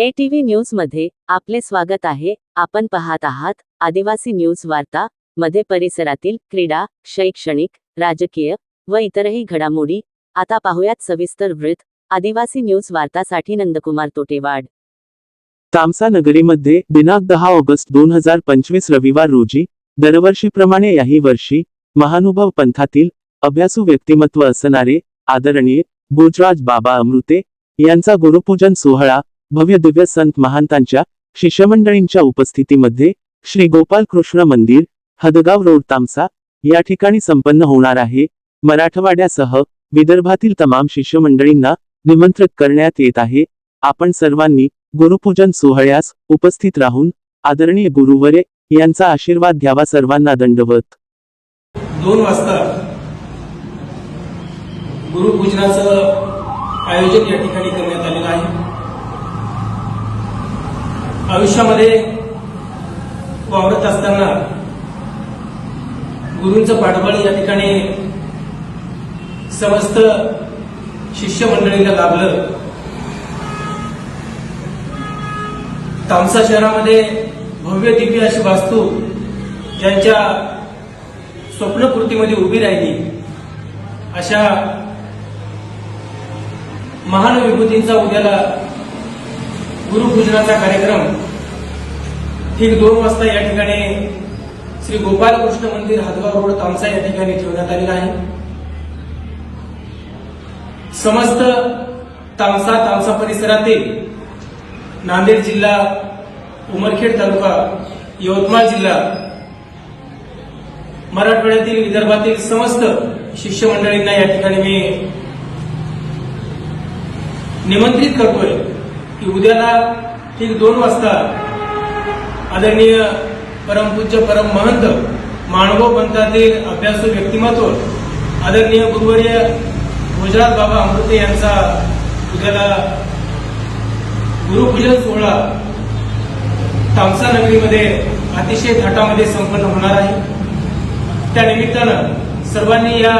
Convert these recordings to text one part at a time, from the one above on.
ATV TV न्यूजमध्ये आपले स्वागत आहे. आपण पाहत आहात आदिवासी न्यूज वार्ता मध्ये परिसरातील क्रीडा शैक्षणिक राजकीय व इतरही घडामोडी. आता पाहुयात सविस्तर वृत्त. आदिवासी न्यूज वार्तासाठी नंदकुमार तोटेवाड. तामसा नगरीमध्ये दिनांक दहा ऑगस्ट दोन हजार पंचवीस रविवार रोजी दरवर्षीप्रमाणे याही वर्षी महानुभव पंथातील अभ्यासू व्यक्तिमत्व असणारे आदरणीय भोजराज बाबा अमृते यांचा गुरुपूजन सोहळा भव्य दिव्य संत महांतांच्या शिष्यमंडळींच्या उपस्थितीमध्ये श्री गोपाल कृष्ण मंदिर हदगाव रोड तामसा या ठिकाणी संपन्न होणार आहे. मराठवाड्यासह विदर्भातील तमाम शिष्यमंडळींना निमंत्रित करण्यात येत आहे. आपण सर्वांनी गुरुपूजन सोहळ्यास उपस्थित राहून आदरणीय गुरुवरे यांचा आशीर्वाद घ्यावा सर्वांना दंडवत. दोन वाजता गुरुपूजनाचं आयोजन या ठिकाणी करण्यात आलेलं आहे आयुष्यामध्ये वावरत असताना गुरूंचं पाठबळ या ठिकाणी समस्त शिष्यमंडळीला लाभलं. तामसा शहरामध्ये भव्य दिव्य अशी वास्तू ज्यांच्या स्वप्नपूर्तीमध्ये उभी राहिली अशा महान विभूतींचा उद्याला गुरुपूजनाचा कार्यक्रम ठीक दोन वाजता या ठिकाणी श्री गोपालकृष्ण मंदिर हदवा रोड तामसा या ठिकाणी ठेवण्यात आलेला आहे. समस्त तामसा तामसा परिसरातील नांदेड जिल्हा उमरखेड तालुका यवतमाळ जिल्हा मराठवाड्यातील विदर्भातील समस्त शिष्यमंडळींना या ठिकाणी मी निमंत्रित करतोय. की उद्याला ठीक दोन वाजता आदरणीय परमपूज्य परम महंत मानव पंथातील अभ्यासू व्यक्तिमत्व आदरणीय गुरुवर्य गुजरात बाबा अमृते यांचा उद्याला गुरुपूजन सोहळा तामसा नगरीमध्ये अतिशय थाटामध्ये संपन्न होणार आहे. त्या निमित्तानं सर्वांनी या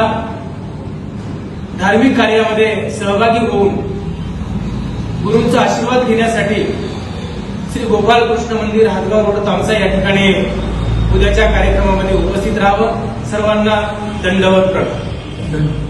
धार्मिक कार्यामध्ये सहभागी होऊन गुरूंचा आशीर्वाद घेण्यासाठी श्री गोपाल कृष्ण मंदिर हातगाव रोड तामसा या ठिकाणी उद्याच्या कार्यक्रमामध्ये उपस्थित राहावं. सर्वांना दंडवत प्रणव